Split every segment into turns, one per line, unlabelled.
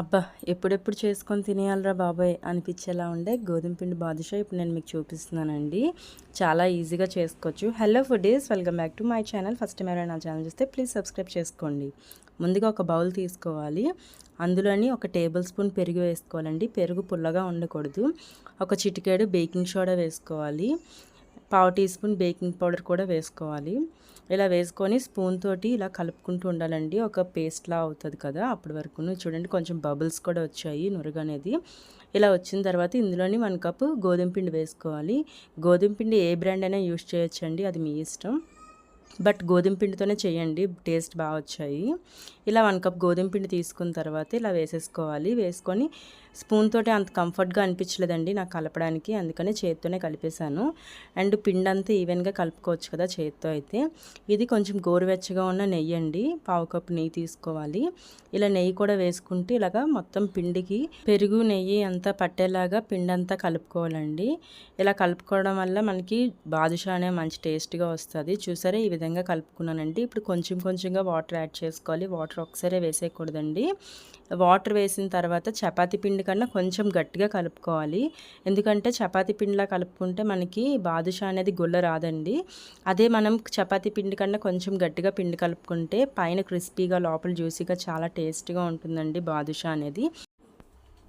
అబ్బా ఎప్పుడెప్పుడు చేసుకొని తినేయాలరా బాబాయ్ అనిపించేలా ఉండే గోధుమ పిండి బాదుషా ఇప్పుడు నేను మీకు చూపిస్తున్నానండి. చాలా ఈజీగా చేసుకోవచ్చు. Hello foodies welcome back to my channel first time ఎవరైనా ఛానల్ చూస్తే ప్లీజ్ సబ్స్క్రైబ్ చేసుకోండి. ముందుగా ఒక బౌల్ తీసుకోవాలి. అందులోని ఒక టేబుల్ స్పూన్ పెరుగు వేసుకోవాలండి. పెరుగు పుల్లగా ఉండకూడదు. ఒక చిటికేడు బేకింగ్ సోడా వేసుకోవాలి. పావు టీ స్పూన్ బేకింగ్ పౌడర్ కూడా వేసుకోవాలి. ఇలా వేసుకొని స్పూన్ తోటి ఇలా కలుపుకుంటూ ఉండాలండి. ఒక పేస్ట్లా అవుతుంది కదా అప్పటి వరకు. చూడండి కొంచెం బబుల్స్ కూడా వచ్చాయి నురుగు అనేది. ఇలా వచ్చిన తర్వాత ఇందులోని వన్ కప్ గోధుమ పిండి వేసుకోవాలి. గోధుమ పిండి ఏ బ్రాండ్ అయినా యూస్ చేయొచ్చండి అది మీ ఇష్టం. బట్ గోధుమ పిండితోనే చేయండి టేస్ట్ బాగా వచ్చాయి. ఇలా వన్ కప్ గోధుమ పిండి తీసుకున్న తర్వాత ఇలా వేసేసుకోవాలి. వేసుకొని స్పూన్ తోటే అంత కంఫర్ట్గా అనిపించలేదండి నాకు కలపడానికి అందుకనే చేత్తోనే కలిపేశాను. అండ్ పిండి అంతా ఈవెన్గా కలుపుకోవచ్చు కదా చేత్తో అయితే. ఇది కొంచెం గోరువెచ్చగా ఉన్న నెయ్యి అండి పావు కప్పు నెయ్యి తీసుకోవాలి. ఇలా నెయ్యి కూడా వేసుకుంటే ఇలాగా మొత్తం పిండికి పెరుగు నెయ్యి అంతా పట్టేలాగా పిండి అంతా కలుపుకోవాలండి. ఇలా కలుపుకోవడం వల్ల మనకి బాదుషా అనే మంచి టేస్ట్గా వస్తుంది. చూసారా ఈ విధంగా కలుపుకున్నానండి. ఇప్పుడు కొంచెం కొంచెంగా వాటర్ యాడ్ చేసుకోవాలి. వాటర్ ఒకసారి వేసేయకూడదండి. వాటర్ వేసిన తర్వాత చపాతీ పిండి కన్నా కొంచెం గట్టిగా కలుపుకోవాలి. ఎందుకంటే చపాతీ పిండిలా కలుపుకుంటే మనకి బాదుషా అనేది గుల్ల రాదండి. అదే మనం చపాతీ పిండి కన్నా కొంచెం గట్టిగా పిండి కలుపుకుంటే పైన క్రిస్పీగా లోపల జ్యూసీగా చాలా టేస్ట్గా ఉంటుందండి బాదుషా అనేది.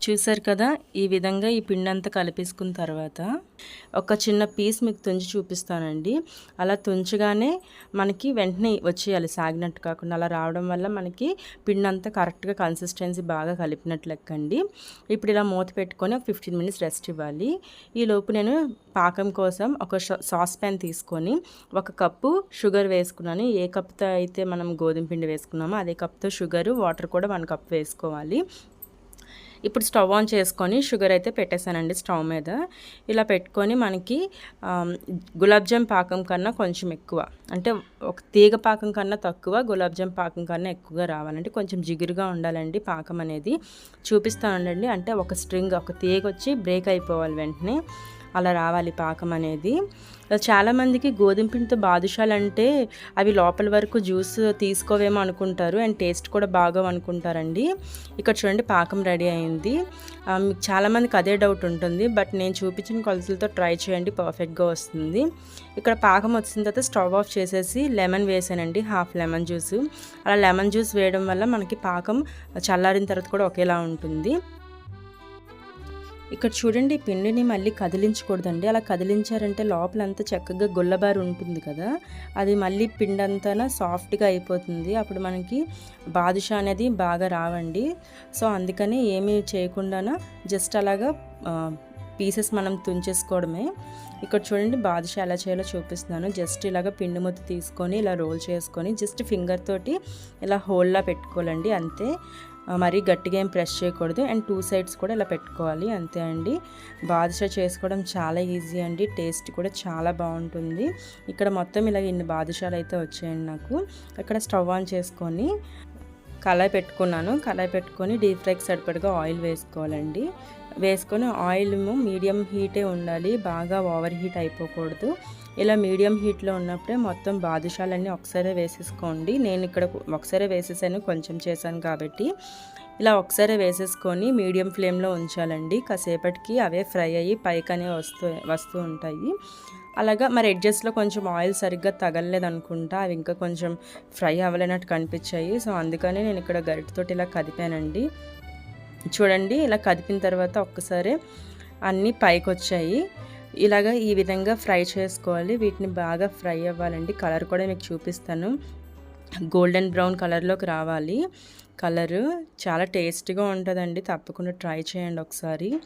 చూసారు కదా ఈ విధంగా ఈ పిండి అంతా కలిపేసుకున్న తర్వాత ఒక చిన్న పీస్ మీకు తుంచి చూపిస్తానండి. అలా తుంచగానే మనకి వెంటనే వచ్చేయాలి సాగినట్టు కాకుండా. అలా రావడం వల్ల మనకి పిండి అంతా కరెక్ట్గా కన్సిస్టెన్సీ బాగా కలిపినట్లు లెక్కండి. ఇప్పుడు ఇలా మూత పెట్టుకొని ఒక ఫిఫ్టీన్ మినిట్స్ రెస్ట్ ఇవ్వాలి. ఈ లోపు నేను పాకం కోసం ఒక సాస్ ప్యాన్ తీసుకొని ఒక కప్పు షుగర్ వేసుకున్నాను. ఏ కప్తో అయితే మనం గోధుమ పిండి వేసుకున్నామో అదే కప్తో షుగర్ వాటర్ కూడా వన్ కప్ వేసుకోవాలి. ఇప్పుడు స్టవ్ ఆన్ చేసుకొని షుగర్ అయితే పెట్టేశానండి స్టవ్ మీద. ఇలా పెట్టుకొని మనకి గులాబ్జామ్ పాకం కన్నా కొంచెం ఎక్కువ. అంటే ఒక తీగ పాకం కన్నా తక్కువ గులాబ్జామ్ పాకం కన్నా ఎక్కువగా రావాలంటే కొంచెం జిగురుగా ఉండాలండి పాకం అనేది. చూపిస్తానండి. అంటే ఒక స్ట్రింగ్ ఒక తీగ వచ్చి బ్రేక్ అయిపోవాలి వెంటనే. అలా రావాలి పాకం అనేది. చాలామందికి గోధుమ పిండితో బాదుషాలు అంటే అవి లోపల వరకు జ్యూస్ తీసుకోవేమో అనుకుంటారు అండ్ టేస్ట్ కూడా బాగా అనుకుంటారండి. ఇక్కడ చూడండి పాకం రెడీ అయింది. మీకు చాలామందికి అదే డౌట్ ఉంటుంది బట్ నేను చూపించిన కొలతలతో ట్రై చేయండి పర్ఫెక్ట్గా వస్తుంది. ఇక్కడ పాకం వచ్చిన తర్వాత స్టవ్ ఆఫ్ చేసేసి లెమన్ వేసానండి హాఫ్ లెమన్ జ్యూస్. అలా లెమన్ జ్యూస్ వేయడం వల్ల మనకి పాకం చల్లారిన తర్వాత కూడా ఒకేలా ఉంటుంది. ఇక్కడ చూడండి పిండిని మళ్ళీ కదిలించకూడదండి. అలా కదిలించారంటే లోపలంతా చక్కగా గుల్లబారు ఉంటుంది కదా. అది మళ్ళీ పిండి అంతా సాఫ్ట్గా అయిపోతుంది. అప్పుడు మనకి బాదుషా అనేది బాగా రావండి. సో అందుకని ఏమీ చేయకుండా జస్ట్ అలాగా పీసెస్ మనం తుంచేసుకోవడమే. ఇక్కడ చూడండి బాదుషా ఎలా చేయాలో చూపిస్తున్నాను. జస్ట్ ఇలాగ పిండి ముద్ద తీసుకొని ఇలా రోల్ చేసుకొని జస్ట్ ఫింగర్ తోటి ఇలా హోల్లా పెట్టుకోవాలండి అంతే. మరీ గట్టిగా ఏం ప్రెస్ చేయకూడదు. అండ్ టూ సైడ్స్ కూడా ఇలా పెట్టుకోవాలి అంతే అండి. బాదుషా చేసుకోవడం చాలా ఈజీ అండి టేస్ట్ కూడా చాలా బాగుంటుంది. ఇక్కడ మొత్తం ఇలా ఇన్ని బాదుషాలు అయితే వచ్చాయండి నాకు. ఇక్కడ స్టవ్ ఆన్ చేసుకొని కళాయి పెట్టుకున్నాను. కళాయి పెట్టుకొని డీప్ ఫ్రైకి సరిపడగా ఆయిల్ వేసుకోవాలండి. వేసుకొని ఆయిల్ మీడియం హీటే ఉండాలి బాగా ఓవర్ హీట్ అయిపోకూడదు. ఇలా మీడియం హీట్లో ఉన్నప్పుడే మొత్తం బాదుషాలన్నీ ఒకసారి వేసేసుకోండి. నేను ఇక్కడ ఒకసారి వేసేసాను కొంచెం చేశాను కాబట్టి. ఇలా ఒకసారి వేసేసుకొని మీడియం ఫ్లేమ్లో ఉంచాలండి. కాసేపటికి అవే ఫ్రై అయ్యి పైకనే వస్తూ వస్తూ ఉంటాయి. అలాగా మరి ఎడ్జస్ట్లో కొంచెం ఆయిల్ సరిగ్గా తగలలేదు అనుకుంటా అవి ఇంకా కొంచెం ఫ్రై అవ్వలేనట్టు కనిపించాయి. సో అందుకని నేను ఇక్కడ గరిటతోటి ఇలా కదిపానండి. చూడండి ఇలా కదిపిన తర్వాత ఒక్కసారి అన్నీ పైకి వచ్చాయి ఇలాగ ఈ విధంగా ఫ్రై చేసుకోవాలి. వీటిని బాగా ఫ్రై అవ్వాలండి. కలర్ కూడా మీకు చూపిస్తాను. గోల్డెన్ బ్రౌన్ కలర్లోకి రావాలి. కలరు చాలా టేస్ట్గా ఉంటుందండి. తప్పకుండా ట్రై చేయండి ఒకసారి.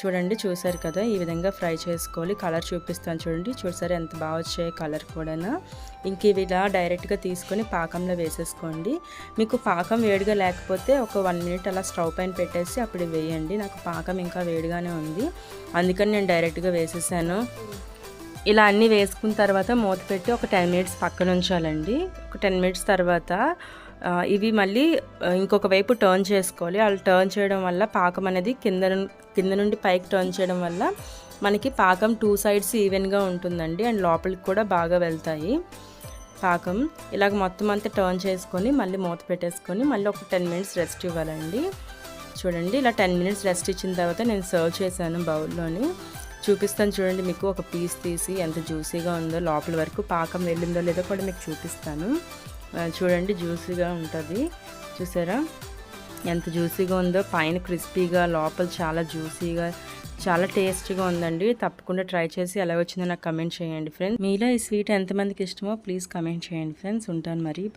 చూడండి చూసారు కదా ఈ విధంగా ఫ్రై చేసుకోవాలి. కలర్ చూపిస్తాను చూడండి. చూసారు ఎంత బాగా వచ్చాయి కలర్ కూడా ఇంక ఇవి ఇలా డైరెక్ట్గా తీసుకొని పాకంలో వేసేసుకోండి. మీకు పాకం వేడిగా లేకపోతే ఒక వన్ మినిట్ అలా స్టవ్ పైన పెట్టేసి అప్పుడు వేయండి. నాకు పాకం ఇంకా వేడిగానే ఉంది. అందుకని నేను డైరెక్ట్గా వేసేసాను. ఇలా అన్నీ వేసుకున్న తర్వాత మూత పెట్టి ఒక టెన్ మినిట్స్ పక్కన ఉంచాలండి. ఒక టెన్ మినిట్స్ తర్వాత ఇవి మళ్ళీ ఇంకొక వైపు టర్న్ చేసుకోవాలి. అలా టర్న్ చేయడం వల్ల పాకం అనేది కింద కింద నుండి పైకి టర్న్ చేయడం వల్ల మనకి పాకం టూ సైడ్స్ ఈవెన్గా ఉంటుందండి. అండ్ లోపలికి కూడా బాగా వెళ్తాయి పాకం. ఇలాగ మొత్తం అంతా టర్న్ చేసుకొని మళ్ళీ మూత పెట్టేసుకొని మళ్ళీ ఒక టెన్ మినిట్స్ రెస్ట్ ఇవ్వాలండి. చూడండి ఇలా టెన్ మినిట్స్ రెస్ట్ ఇచ్చిన తర్వాత నేను సర్వ్ చేశాను బౌల్లోని. చూపిస్తాను చూడండి మీకు ఒక పీస్ తీసి ఎంత జ్యూసీగా ఉందో. లోపల వరకు పాకం వెళ్ళిందో లేదో కూడా మీకు చూపిస్తాను. చూడండి జ్యూసీగా ఉంటుంది. చూసారా? ఎంత జ్యూసీగా ఉందో. పైన క్రిస్పీగా లోపల చాలా జ్యూసీగా చాలా టేస్టీగా ఉందండి. తప్పకుండా ట్రై చేసి ఎలా వచ్చిందో నాకు కమెంట్ చేయండి ఫ్రెండ్స్. మీలో ఈ స్వీట్ ఎంతమందికి ఇష్టమో ప్లీజ్ కమెంట్ చేయండి ఫ్రెండ్స్. ఉంటాను మరి.